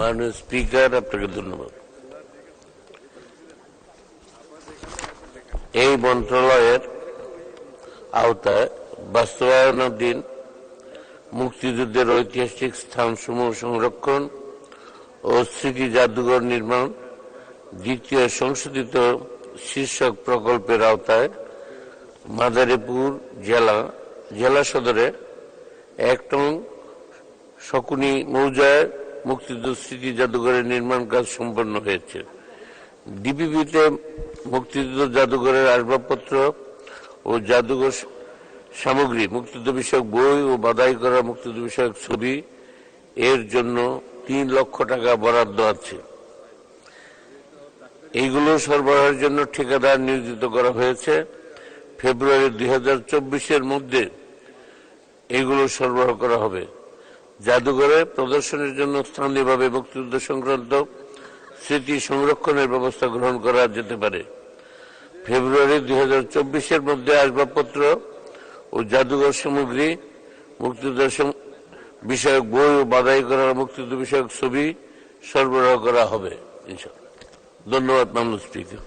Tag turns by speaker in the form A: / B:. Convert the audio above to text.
A: মাননীয় স্পিকার আপনাকে ধন্যবাদ এই মন্ত্রণালয়ের আওতায় বাস্তবায়নের দিন মুক্তিযুদ্ধের ঐতিহাসিক স্থানসমূহ সংরক্ষণ ও স্মৃতি জাদুঘর নির্মাণ দ্বিতীয় সংশোধিত শীর্ষক প্রকল্পের আওতায় মাদারীপুর জেলা জেলা সদরে এক নং শকুনি মৌজায় মুক্তিযুদ্ধ স্মৃতি জাদুঘরের নির্মাণ কাজ সম্পন্ন হয়েছে। ডিপিপিতে মুক্তিযুদ্ধ জাদুঘরের আসবাবপত্র ও জাদুঘর সামগ্রী, মুক্তিযুদ্ধ বিষয়ক বই ও বাদাই করা মুক্তিযুদ্ধ বিষয়ক ছবি এর জন্য তিন লক্ষ টাকা বরাদ্দ আছে। এইগুলো সরবরাহের জন্য ঠিকাদার নিয়োজিত করা হয়েছে। ফেব্রুয়ারি দুই মধ্যে এগুলো সরবরাহ করা হবে। জাদুঘরে প্রদর্শনের জন্য স্থানীয়ভাবে মুক্তিযুদ্ধ সংক্রান্ত স্মৃতি সংরক্ষণের ব্যবস্থা গ্রহণ করা যেতে পারে ফেব্রুয়ারি দুই চব্বিশের মধ্যে আসবাবপত্র ও জাদুঘর সামগ্রী, মুক্তিযুদ্ধ বিষয়ক বই ও বাধাই করা মুক্তিযুদ্ধ বিষয়ক ছবি সরবরাহ করা হবে। ধন্যবাদ মামলা স্পিকার